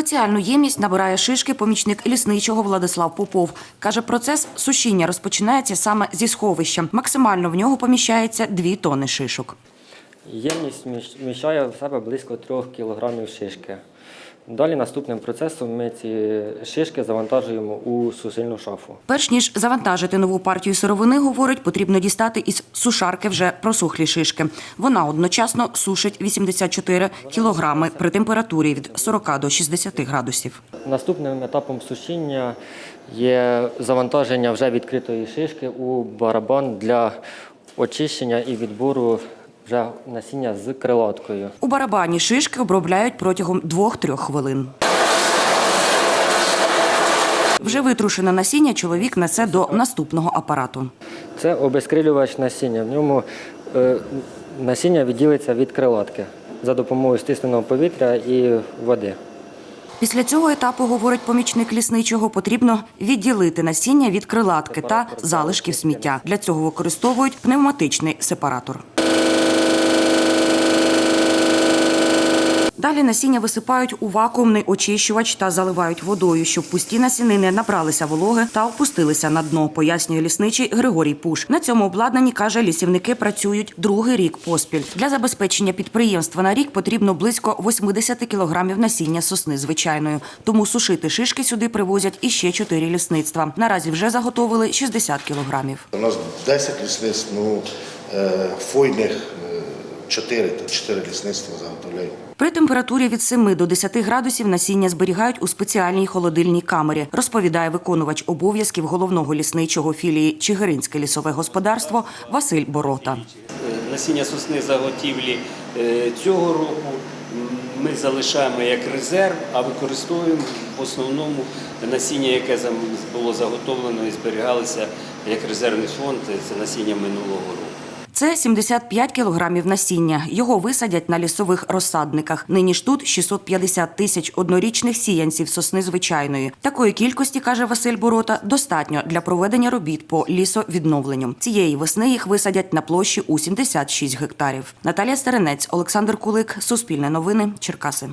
спеціальну ємність набирає шишки помічник лісничого Владислав Попов. Каже, процес сушіння розпочинається саме зі сховища. Максимально в нього поміщається дві тони шишок. Ємність міщ- вміщає в себе близько 3 кілограмів шишки. Далі наступним процесом ми ці шишки завантажуємо у сушильну шафу. Перш ніж завантажити нову партію сировини, говорить, потрібно дістати із сушарки вже просохлі шишки. Вона одночасно сушить 84 кілограми при температурі від 40 до 60 градусів. Наступним етапом сушіння є завантаження вже відкритої шишки у барабан для очищення і відбору вже насіння з крилаткою. У барабані шишки обробляють протягом 2-3 хвилин. Вже витрушене насіння чоловік несе до наступного апарату. Це обезкрилювач насіння. В ньому е, насіння відділиться від крилатки за допомогою стисненого повітря і води. Після цього етапу, говорить помічник лісничого, потрібно відділити насіння від крилатки та залишків сміття. Для цього використовують пневматичний сепаратор. Далі насіння висипають у вакуумний очищувач та заливають водою, щоб пусті насінини набралися вологи та опустилися на дно, пояснює лісничий Григорій Пуш. На цьому обладнанні каже, лісівники працюють другий рік поспіль. Для забезпечення підприємства на рік потрібно близько 80 кілограмів насіння сосни звичайної. Тому сушити шишки сюди привозять іще чотири лісництва. Наразі вже заготовили 60 кілограмів. У нас 10 лісництв, ну, е, фойних 4, то 4 лісництва заготовляють. При температурі від 7 до 10 градусів насіння зберігають у спеціальній холодильній камері, розповідає виконувач обов'язків головного лісничого філії Чигиринське лісове господарство Василь Борота. Насіння сосни заготівлі е, цього року ми залишаємо як резерв, а використовуємо в основному насіння, яке було заготовлено і зберігалося як резервний фонд. Це насіння минулого року. Це 75 кілограмів насіння. Його висадять на лісових розсадниках. Нині ж тут 650 тисяч однорічних сіянців сосни звичайної. Такої кількості, каже Василь Борота, достатньо для проведення робіт по лісовідновленню. Цієї весни їх висадять на площі у 76 гектарів. Наталія Старенець, Олександр Кулик, Суспільне новини, Черкаси.